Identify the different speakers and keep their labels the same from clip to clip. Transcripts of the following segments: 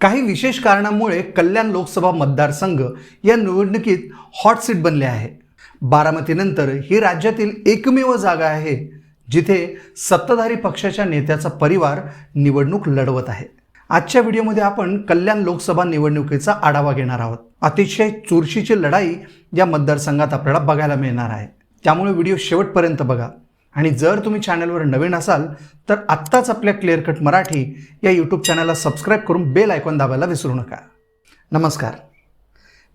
Speaker 1: काही विशेष कारणामुळे कल्याण लोकसभा मतदारसंघ या निवडणुकीत हॉट सीट बनले आहे. बारामतीनंतर ही राज्यातील एकमेव जागा आहे जिथे सत्ताधारी पक्षाच्या नेत्याचा परिवार निवडणूक लढवत आहे. आजच्या व्हिडिओमध्ये आपण कल्याण लोकसभा निवडणुकीचा आढावा घेणार आहोत. अतिशय चुरशीची लढाई या मतदारसंघात आपल्याला बघायला मिळणार आहे. त्यामुळे व्हिडिओ शेवटपर्यंत बघा. आणि जर तुम्ही चॅनलवर नवीन असाल तर आत्ताच आपल्या क्लिअर कट मराठी या यूट्यूब चॅनलला सबस्क्राईब करून बेल आयकॉन दाबायला विसरू नका. नमस्कार.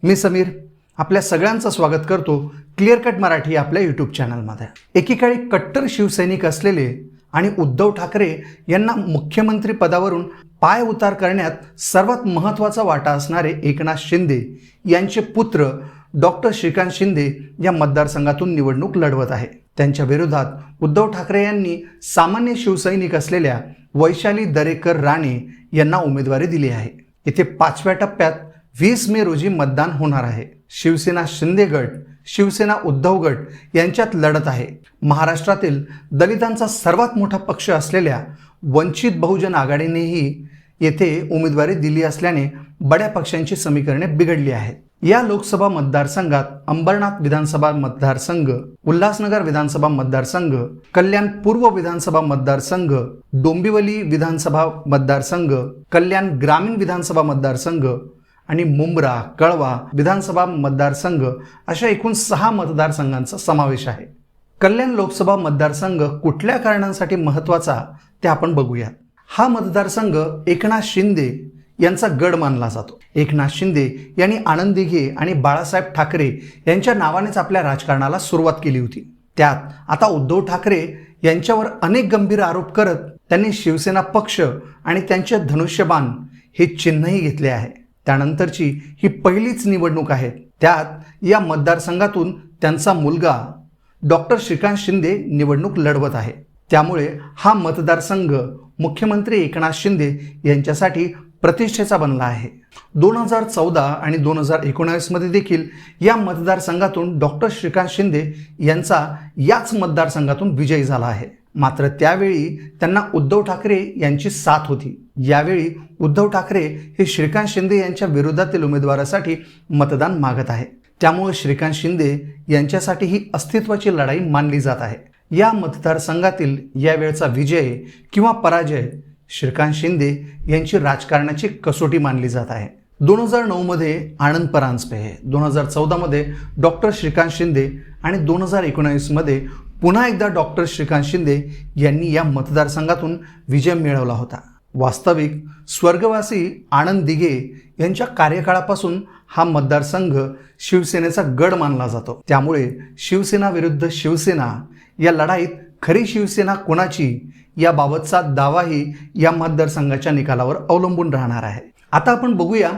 Speaker 1: मी समीर आपल्या सगळ्यांचं स्वागत करतो क्लिअर कट मराठी आपल्या यूट्यूब चॅनलमध्ये एकीकाळी कट्टर शिवसैनिक असलेले आणि उद्धव ठाकरे यांना मुख्यमंत्री पदावरून पाय उतार करण्यात सर्वात महत्त्वाचा वाटा असणारे एकनाथ शिंदे यांचे पुत्र डॉक्टर श्रीकांत शिंदे या मतदारसंघातून निवडणूक लढवत आहे. त्यांच्या विरोधात उद्धव ठाकरे यांनी सामान्य शिवसैनिक असलेल्या वैशाली दरेकर राणे यांना उमेदवारी दिली आहे. येथे पाचव्या टप्प्यात वीस मे रोजी मतदान होणार आहे. शिवसेना शिंदे गट शिवसेना उद्धव गट यांच्यात लढत आहे. महाराष्ट्रातील दलितांचा सर्वात मोठा पक्ष असलेल्या वंचित बहुजन आघाडीनेही येथे उमेदवारी दिली असल्याने बड्या पक्षांची समीकरणे बिघडली आहेत. या लोकसभा मतदारसंघात अंबरनाथ विधानसभा मतदारसंघ उल्हासनगर विधानसभा मतदारसंघ कल्याण पूर्व विधानसभा मतदारसंघ डोंबिवली विधानसभा मतदारसंघ कल्याण ग्रामीण विधानसभा मतदारसंघ आणि मुंब्रा कळवा विधानसभा मतदारसंघ अशा एकूण सहा मतदारसंघांचा समावेश आहे. कल्याण लोकसभा मतदारसंघ कुठल्या कारणांसाठी महत्त्वाचा ते आपण बघूयात. हा मतदारसंघ एकनाथ शिंदे यांचा गड मानला जातो. एकनाथ शिंदे यांनी आनंद दिघे आणि बाळासाहेब ठाकरे यांच्या नावानेच आपल्या राजकारणाला सुरुवात केली होती. त्यात आता उद्धव ठाकरे यांच्यावर अनेक गंभीर आरोप करत त्यांनी शिवसेना पक्ष आणि त्यांचे धनुष्यबाण हे चिन्हही घेतले आहे. त्यानंतरची ही पहिलीच निवडणूक आहे. त्यात या मतदारसंघातून त्यांचा मुलगा डॉक्टर श्रीकांत शिंदे निवडणूक लढवत आहे. त्यामुळे हा मतदारसंघ मुख्यमंत्री एकनाथ शिंदे यांच्यासाठी प्रतिष्ठेचा बनला आहे. दोन हजार चौदा आणि दोन हजार एकोणावीसमध्ये देखील या मतदारसंघातून डॉक्टर श्रीकांत शिंदे यांचा याच मतदारसंघातून विजय झाला आहे. मात्र त्यावेळी त्यांना उद्धव ठाकरे यांची साथ होती. यावेळी उद्धव ठाकरे हे श्रीकांत शिंदे यांच्या विरोधातील उमेदवारासाठी मतदान मागत आहे. त्यामुळे श्रीकांत शिंदे यांच्यासाठी ही अस्तित्वाची लढाई मानली जात आहे. या मतदारसंघातील यावेळचा विजय किंवा पराजय श्रीकांत शिंदे यांची राजकारणाची कसोटी मानली जात आहे. दोन हजार नऊमध्ये आनंद परांजपे दोन हजार चौदामध्ये डॉक्टर श्रीकांत शिंदे आणि दोन हजार एकोणावीसमध्ये पुन्हा एकदा डॉक्टर श्रीकांत शिंदे यांनी या मतदारसंघातून विजय मिळवला होता. वास्तविक स्वर्गवासी आनंद दिघे यांच्या कार्यकाळापासून हा मतदारसंघ शिवसेनेचा गड मानला जातो. त्यामुळे शिवसेना विरुद्ध शिवसेना या लढाईत खरी शिवसेना कोणाची याबाबतचा दावाही या मतदारसंघाच्या निकालावर अवलंबून राहणार आहे. आता आपण बघूया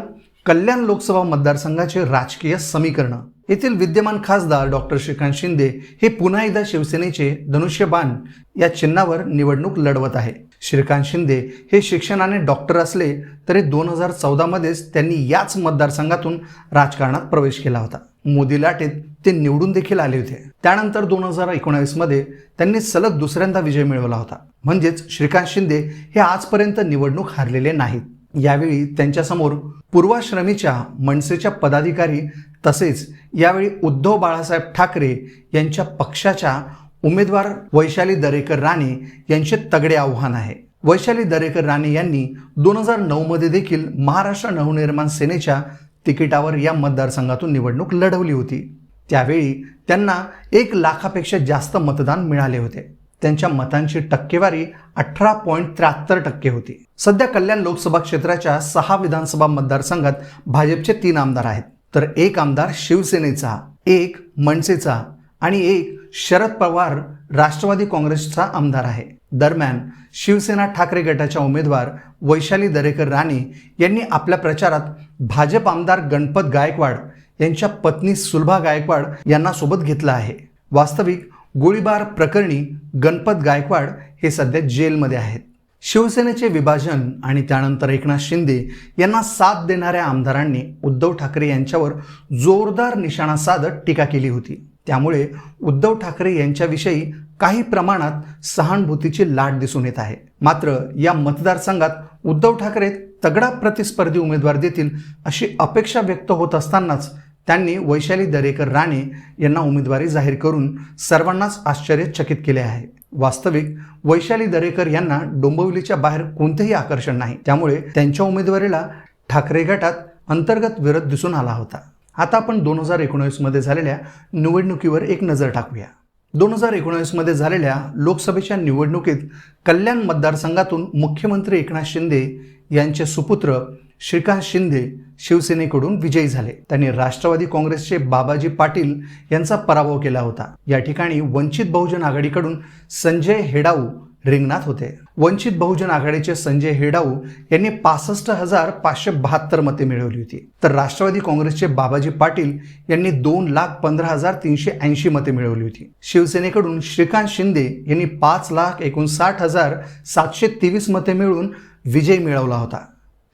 Speaker 1: कल्याण लोकसभा मतदारसंघाचे राजकीय समीकरण. येथील विद्यमान खासदार डॉक्टर श्रीकांत शिंदे हे पुन्हा एकदा शिवसेनेचे धनुष्यबाण या चिन्हावर निवडणूक लढवत आहे. श्रीकांत शिंदे हे शिक्षणाने डॉक्टर असले तरी दोन हजार चौदामध्येच त्यांनी याच मतदारसंघातून राजकारणात प्रवेश केला होता. मोदी लाटेत ते निवडून देखील आले होते. त्यानंतर दोन हजार एकोणावीसमध्ये त्यांनी सलग दुसऱ्यांदा विजय मिळवला होता. म्हणजेच श्रीकांत शिंदे हे आजपर्यंत निवडणूक हारलेले नाहीत. यावेळी त्यांच्यासमोर पूर्वाश्रमीच्या मनसेच्या पदाधिकारी तसेच यावेळी उद्धव बाळासाहेब ठाकरे यांच्या पक्षाच्या उमेदवार वैशाली दरेकर राणे यांचे तगडे आव्हान आहे. वैशाली दरेकर राणे यांनी दोन हजार नऊमध्ये देखील महाराष्ट्र नवनिर्माण सेनेच्या तिकिटावर या मतदारसंघातून निवडणूक लढवली होती. त्यावेळी त्यांना एक लाखापेक्षा जास्त मतदान मिळाले होते. त्यांच्या मतांची टक्केवारी अठरा पॉईंट त्र्याहत्तर टक्के होती. सध्या कल्याण लोकसभा क्षेत्राच्या सहा विधानसभा मतदारसंघात भाजपचे तीन आमदार आहेत. तर एक आमदार शिवसेनेचा एक मनसेचा आणि एक शरद पवार राष्ट्रवादी काँग्रेसचा आमदार आहे. दरम्यान शिवसेना ठाकरे गटाच्या उमेदवार वैशाली दरेकर राणे यांनी आपल्या प्रचारात भाजप आमदार गणपत गायकवाड यांच्या पत्नी सुलभा गायकवाड यांना सोबत घेतलं आहे. वास्तविक गोळीबार प्रकरणी गणपत गायकवाड हे सध्या जेलमध्ये आहेत. शिवसेनेचे विभाजन आणि त्यानंतर एकनाथ शिंदे यांना साथ देणाऱ्या आमदारांनी उद्धव ठाकरे यांच्यावर जोरदार निशाणा साधत टीका केली होती. त्यामुळे उद्धव ठाकरे यांच्याविषयी काही प्रमाणात सहानुभूतीची लाट दिसून येत आहे. मात्र या मतदारसंघात उद्धव ठाकरे तगडा प्रतिस्पर्धी उमेदवार देतील अशी अपेक्षा व्यक्त होत असतानाच त्यांनी वैशाली दरेकर राणे यांना उमेदवारी जाहीर करून सर्वांनाच आश्चर्यचकित केले आहे. वास्तविक वैशाली दरेकर यांना डोंबिवलीच्या बाहेर कोणतेही आकर्षण नाही. त्यामुळे त्यांच्या उमेदवारीला ठाकरे गटात अंतर्गत विरोध दिसून आला होता. आता आपण दोन हजार एकोणीसमध्ये झालेल्या निवडणुकीवर एक नजर टाकूया. दोन हजार एकोणीसमध्ये झालेल्या लोकसभेच्या निवडणुकीत कल्याण मतदारसंघातून मुख्यमंत्री एकनाथ शिंदे यांचे सुपुत्र श्रीकांत शिंदे शिवसेनेकडून विजयी झाले. त्यांनी राष्ट्रवादी काँग्रेसचे बाबाजी पाटील यांचा पराभव केला होता. या ठिकाणी वंचित बहुजन आघाडीकडून संजय हेडाऊ रिंगणात होते. वंचित बहुजन आघाडीचे संजय हेडाऊ यांनी पासष्ट हजार पाचशे बहात्तर मते मिळवली होती. तर राष्ट्रवादी काँग्रेसचे बाबाजी पाटील यांनी दोन लाख पंधरा हजार तीनशे ऐंशी मते मिळवली होती. शिवसेनेकडून श्रीकांत शिंदे यांनी पाच लाख एकोणसाठ हजार सातशे तेवीस मते मिळवून विजय मिळवला होता.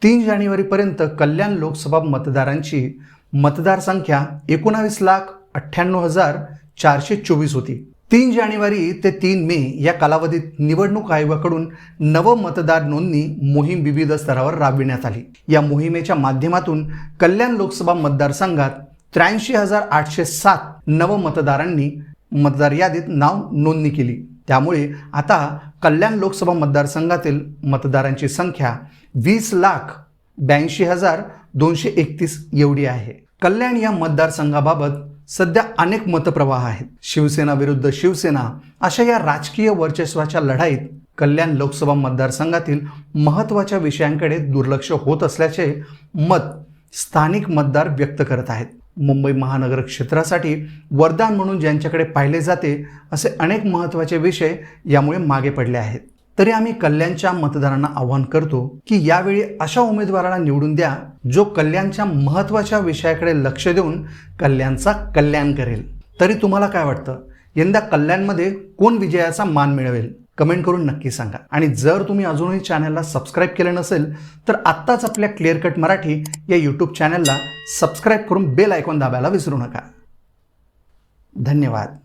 Speaker 1: तीन जानेवारीपर्यंत कल्याण लोकसभा मतदारांची मतदार संख्या एकोणावीस लाख अठ्ठ्याण्णव हजार चारशे चोवीस होती. तीन जानेवारी ते तीन मे या कालावधीत निवडणूक आयोगाकडून नव मतदार नोंदणी मोहीम विविध स्तरावर राबविण्यात आली. या मोहिमेच्या माध्यमातून कल्याण लोकसभा मतदारसंघात त्र्याऐंशी हजार आठशे सात नव मतदारांनी मतदार यादीत नाव नोंदणी केली. त्यामुळे आता कल्याण लोकसभा मतदारसंघातील मतदारांची संख्या वीस लाख ब्याऐंशी हजार दोनशे एकतीस एवढी आहे. कल्याण या मतदारसंघाबाबत सध्या अनेक मतप्रवाह आहेत. शिवसेना विरुद्ध शिवसेना अशा या राजकीय वर्चस्वाच्या लढाईत कल्याण लोकसभा मतदारसंघातील महत्त्वाच्या विषयांकडे दुर्लक्ष होत असल्याचे मत स्थानिक मतदार व्यक्त करत आहेत. मुंबई महानगर क्षेत्रासाठी वरदान म्हणून ज्यांच्याकडे पाहिले जाते असे अनेक महत्त्वाचे विषय यामुळे मागे पडले आहेत. तरी आम्ही कल्याणच्या मतदारांना आव्हान करतो की यावेळी अशा उमेदवाराला निवडून द्या जो कल्याणच्या महत्त्वाच्या विषयाकडे लक्ष देऊन कल्याणचा कल्याण करेल. तरी तुम्हाला काय वाटतं? यंदा कल्याणमध्ये कोण विजयाचा मान मिळवेल? कमेंट करून नक्की सांगा. आणि जर तुम्ही अजूनही चॅनलला सबस्क्राईब केलं नसेल तर आत्ताच आपल्या क्लिअर कट मराठी या यूट्यूब चॅनलला सबस्क्राईब करून बेल आयकॉन दाबायला विसरू नका. धन्यवाद.